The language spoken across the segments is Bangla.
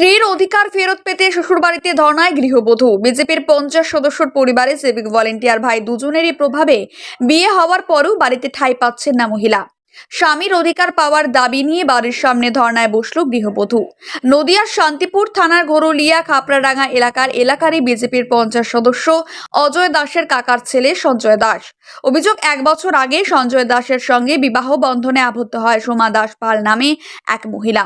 স্ত্রীর অধিকার ফেরত পেতে শ্বশুরবাড়িতে ধর্নায় গৃহবধূ। বিজেপির পঞ্চাশ সদস্যর পরিবারে সিভিক ভলেন্টিয়ার ভাই দুজনেরই প্রভাবে বিয়ে হওয়ার পরও বাড়িতে ঠাঁই পাচ্ছেন না মহিলা। স্বামীর অধিকার পাওয়ার দাবি নিয়ে বাড়ির সামনে ধর্নায় বসল গৃহবধূ। নদিয়ার শান্তিপুর থানার ঘোরলিয়া খাপড়াডাঙ্গা এলাকার এলাকারই বিজেপির পঞ্চাশ সদস্য অজয় দাসের কাকার ছেলে সঞ্জয় দাস। অভিযোগ, এক বছর আগে সঞ্জয় দাসের সঙ্গে বিবাহ বন্ধনে আবদ্ধ হয় সোমা দাস পাল নামে এক মহিলা।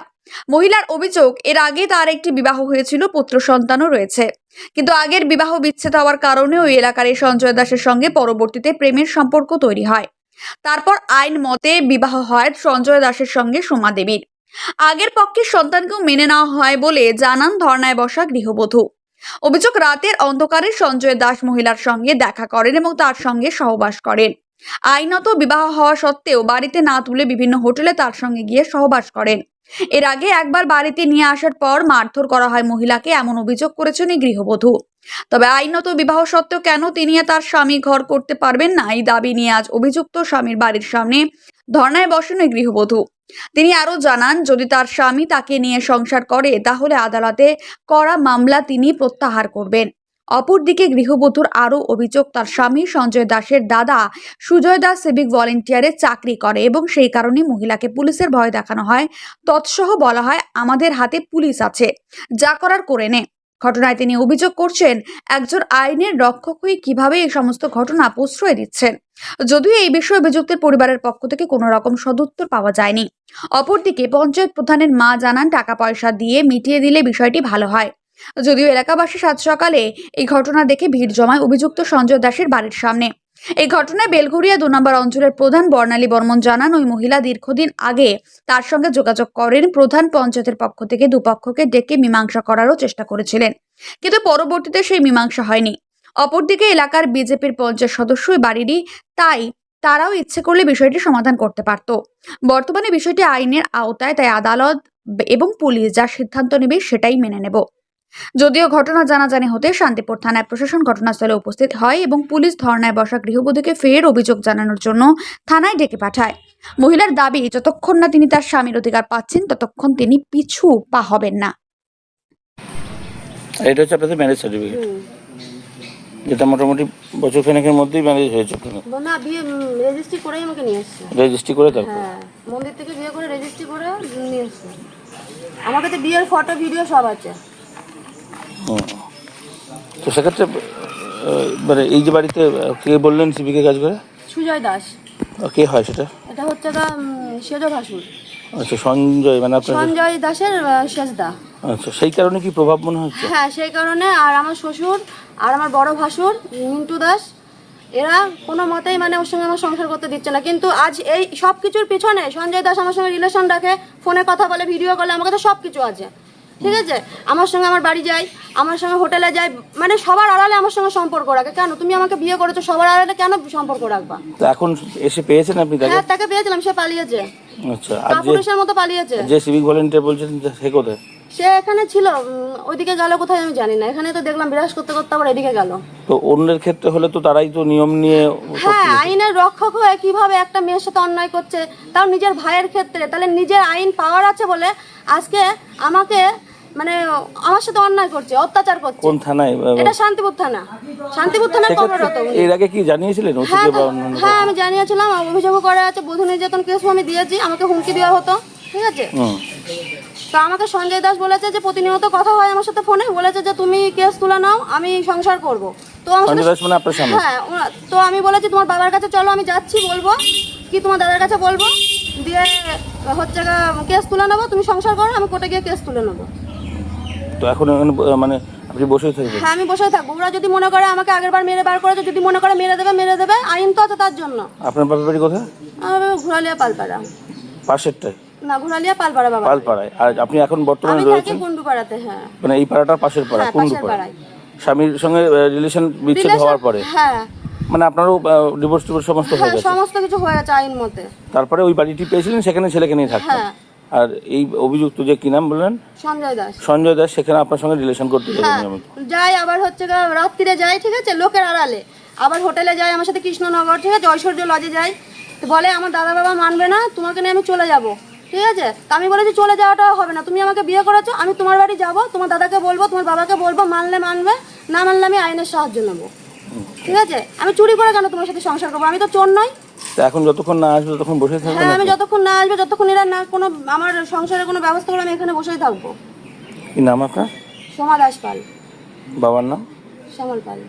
মহিলার অভিযোগ, এর আগে তার একটি বিবাহ হয়েছিল, পুত্র সন্তানও রয়েছে। কিন্তু আগের বিবাহ বিচ্ছেদ হওয়ার কারণে ওই এলাকার এই সঞ্জয় দাসের সঙ্গে পরবর্তীতে প্রেমের সম্পর্ক তৈরি হয়। তারপর আইন মতে বিবাহ হয় সঞ্জয় দাসের সঙ্গে সোমা দেবীর। আগের পক্ষের সন্তানকেও মেনে নেওয়া হয় বলে জানান ধর্নায় বসা গৃহবধূ। অভিযোগ, রাতের অন্ধকারে সঞ্জয় দাস মহিলার সঙ্গে দেখা করেন এবং তার সঙ্গে সহবাস করেন। আইনত বিবাহ হওয়া সত্ত্বেও বাড়িতে না তুলে বিভিন্ন হোটেলে তার সঙ্গে গিয়ে সহবাস করেন। এর আগে একবার বাড়িতে নিয়ে আসার পর মারধর করা হয় মহিলাকে এমন অভিযোগ করেছেন এই গৃহবধূ। তবে আইনত বিবাহ সত্ত্বেও কেন তিনি তার স্বামী ঘর করতে পারবেন না? এই দাবি নিয়ে আজ অভিযুক্ত স্বামীর বাড়ির সামনে ধর্নায় বসেন এই গৃহবধূ। তিনি আরও জানান, যদি তার স্বামী তাকে নিয়ে সংসার করে, তাহলে আদালতে করা মামলা তিনি প্রত্যাহার করবেন। অপরদিকে গৃহবধূর আরও অভিযোগ, তার স্বামী সঞ্জয় দাসের দাদা সুজয় দাস সিভিক ভলেন্টিয়ারে চাকরি করে এবং সেই কারণে মহিলাকে পুলিশের ভয় দেখানো হয়। তৎসহ বলা হয়, আমাদের হাতে পুলিশ আছে, যা করার করে নে। ঘটনায় তিনি অভিযোগ করছেন, একজন আইনের রক্ষক হয়ে কীভাবে এই সমস্ত ঘটনা প্রশ্রয় দিচ্ছেন? যদিও এই বিষয়ে অভিযুক্তের পরিবারের পক্ষ থেকে কোনো রকম সদুত্তর পাওয়া যায়নি। অপরদিকে পঞ্চায়েত প্রধানের মা জানান, টাকা পয়সা দিয়ে মিটিয়ে দিলে বিষয়টি ভালো হয়। যদিও এলাকাবাসী সাত সকালে এই ঘটনা দেখে ভিড় জমায় অভিযুক্ত সঞ্জয় দাসের বাড়ির সামনে। এই ঘটনায় বেলঘরিয়া দু নম্বর অঞ্চলের প্রধান বর্ণালী বর্মন জানান, ওই মহিলা দীর্ঘদিন আগে তার সঙ্গে যোগাযোগ করেন, প্রধান পঞ্চায়েতের পক্ষ থেকে দুপক্ষকে ডেকে মীমাংসা করারও চেষ্টা করেছিলেন। কিন্তু পরবর্তীতে সেই মীমাংসা হয়নি। অপরদিকে এলাকার বিজেপির পঞ্চায়েত সদস্য বাড়িরই, তাই তারাও ইচ্ছে করলে বিষয়টি সমাধান করতে পারত। বর্তমানে বিষয়টি আইনের আওতায়, তাই আদালত এবং পুলিশ যা সিদ্ধান্ত নেবে সেটাই মেনে নেব। যদিও ঘটনা জানাজানি হতে শান্তিপুর থানায় প্রশাসন ঘটনাস্থলে উপস্থিত হয় এবং পুলিশ ধর্নায় বসা গৃহবধূকে ফের অভিযোগ জানানোর জন্য থানায় ডেকে পাঠায়। মহিলার দাবি যতক্ষণ না তিনি তার স্বামীর অধিকার পাচ্ছেন ততক্ষণ তিনি পিছু পা হবেন না। এটা হচ্ছে আপনাদের ম্যারেজ সার্টিফিকেট যেটা মোটামুটি বছর খানেকের মধ্যেই ম্যারেজ হয়েছে না বিয়ে রেজিস্ট্রি করেই আমাকে নিয়ে এসছে রেজিস্ট্রি করে তারপর? হ্যাঁ মন্দির থেকে বিয়ে করে রেজিস্ট্রি করে নিয়ে এসছে আমার কাছে বিয়ের ফটো ভিডিও সব আছে। তো সেক্ষেত্রে মানে এই যে বাড়িতে কে বললেন সিভিকে কাজ করে? সুজয় দাস। কে হয় সেটা? এটা হচ্ছে সেজ ভাসুর। আচ্ছা সঞ্জয় মানে আপনার সঞ্জয় দাসের শেষদা আচ্ছা সেই কারণে কি প্রভাব মনে হচ্ছে? হ্যাঁ সেই কারণে আর আমার শ্বশুর আর আমার বড় ভাসুর মিন্টু দাস এরা কোনো মতেই মানে ওর সঙ্গে আমার সংসার করতে দিচ্ছে না। কিন্তু আজ এই সব কিছুর পিছনে সঞ্জয় দাস আমার সঙ্গে রিলেশন রাখে ফোনে কথা বলে ভিডিও কলে আমার কাছে সব কিছু আছে। ঠিক আছে? আমার সঙ্গে আমার বাড়ি যায় আমার সঙ্গে হোটেলে যায় মানে সবার আড়ালে আমার সঙ্গে সম্পর্ক রাখে। কেন? তুমি আমাকে বিয়ে করেছ সবার আড়ালে কেন সম্পর্ক রাখবা? তো এখন এসে পেয়েছেন আপনি তাকে? হ্যাঁ তাকে পেয়েছিলাম সে পালিয়েছে। আচ্ছা আর যে কাপুরুষের মতো পালিয়েছে। যে সিভিক ভলেন্টিয়ার বলছেন সে কোথায়? সে এখানে ছিল ওইদিকে গেল কোথায় আমি জানি না। এখানে তো দেখলাম বিরাজ করতে করতে আবার এদিকে গেল। তো অন্যের ক্ষেত্রে হলে তো তারাই তো নিয়ম নিয়ে হ্যাঁ আইনের রক্ষক হয়ে কীভাবে একটা মেয়ের সাথে অন্যায় করছে তাও নিজের ভাইয়ের ক্ষেত্রে। তাহলে নিজের আইন পাওয়ার আছে বলে আজকে আমাকে মানে আমার সাথে অন্যায় করছে অত্যাচার করছে। কোন থানায়? এটা শান্তিপুর থানা। শান্তিপুর থানার কর্মরত। এর আগে কি জানিয়েছিলেন হ্যাঁ হ্যাঁ আমি জানিয়েছিলাম অভিযোগ করা আছে বধূ নির্যাতন কেসও আমি দিয়েছি আমাকে হুমকি দেওয়া হতো ঠিক আছে? তো আমাকে সঞ্জয় দাস বলেছে যে প্রতিনিয়ত কথা হয় আমার সাথে ফোনে বলেছে যে তুমি কেস তুলে নাও আমি সংসার করব। তো আমার মানে হ্যাঁ তো আমি বলেছি তোমার বাবার কাছে চলো আমি যাচ্ছি বলব। কি তোমার দাদার কাছে বলব? দিয়ে হচ্ছে কেস তুলে নেব তুমি সংসার করো আমি কোর্টে গিয়ে কেস তুলে নেব। তো এখন মানে আপনি বসে থাকবেন? হ্যাঁ আমি বসে থাকব। ওরা যদি মনে করে আমাকে আগের বার মেরে বার করেছে যদি মনে করে মেরে দেবে মেরে দেবে আইন তো আছে তার জন্য। আপনার বাপের বাড়ি কোথায়? আমার বাবা ঘুরালিয়া পালপাড়া। পাশেরটায়? না ঘুরালিয়া পালপাড়া বাবা। পালপাড়ায়। আর আপনি এখন বর্তমানে আমি থাকি রয়েছেন? হ্যাঁ। মানে এই পাড়াটার পাশের পাড়া স্বামীর সঙ্গে রিলেশন বিচ্ছেদ হওয়ার পরে? হ্যাঁ। মানে আপনারও ডিভোর্স টিভোর্স সমস্ত হয়ে হ্যাঁ গেছে? সমস্ত কিছু হয়ে আছে আইন মতে। তারপরে ওই বাড়িটি পেয়েছিলেন সেখানে ছেলেকে নিয়ে থাকতেন। হ্যাঁ। আর এই অভিযুক্ত যে কি নাম বললেন? সঞ্জয় দাস। সঞ্জয় দাস সেখানে আপনার সঙ্গে রিলেশন করতে হ্যাঁ। যাই আবার হচ্ছে রাত্রিরে যাই ঠিক আছে? লোকের আড়ালে। আবার হোটেলে যাই আমার সাথে কৃষ্ণনগর ঠিক আছে? ঐশ্বর্য লজে যাই। তো বলে আমার দাদা বাবা মানবে না তোমাকে নিয়ে আমি চলে যাব। ঠিক আছে? তা আমি বলেছি চলে যাওয়াটাও হবে না। তুমি আমাকে বিয়ে করেছ আমি তোমার বাড়ি যাব তোমার দাদাকে বলব তোমার বাবাকে বলব মানলে মানবে না মানলে আমি আইনের সাহায্য নেব। ঠিক আছে? আমি চুরি করে কেন তোমার সাথে সংসার করব? আমি তো চোর নই। এখন যতক্ষণ না আসবে ততক্ষণ বসে থাকবেন হ্যাঁ আমি যতক্ষণ না আসবে যতক্ষণ এরা না কোনো আমার সংসারে কোনো ব্যবস্থা করে আমি এখানে বসেই থাকব। কি নাম আপনার? সোমা দাস পাল। বাবার নাম? শ্যামল পাল।